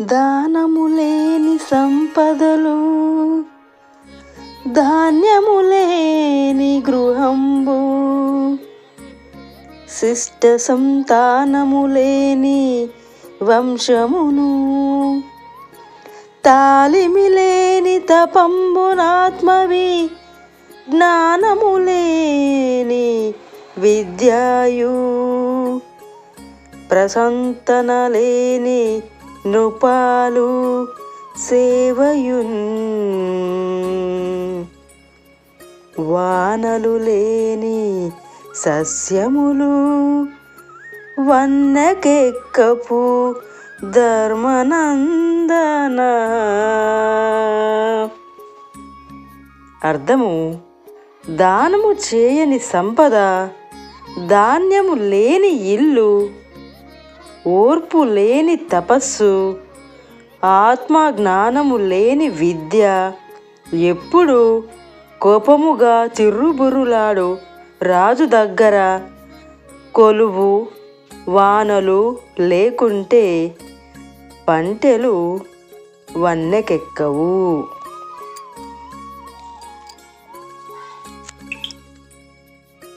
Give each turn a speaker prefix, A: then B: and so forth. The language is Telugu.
A: దానము లేని సంపదలు ధాన్యము లేని గృహంబు శిష్ట సంతానము లేని వంశమును తాలిమి లేని తపంబునాత్మవి జ్ఞానము లేని విద్యాయు ప్రసంతన లేని నృపాలు సేవయున్ వానలు లేని సస్యములు వన్నకెక్కపు ధర్మనందన. అర్థము? దానము చేయని సంపద ధాన్యము లేని ఇల్లు ఓర్పు లేని తపస్సు ఆత్మ జ్ఞానము లేని విద్య. ఎప్పుడు కోపముగా చిర్రుబురులాడు రాజు దగ్గర. కొలువు వానలు లేకుంటే పంటలు వన్నెకెక్కవు.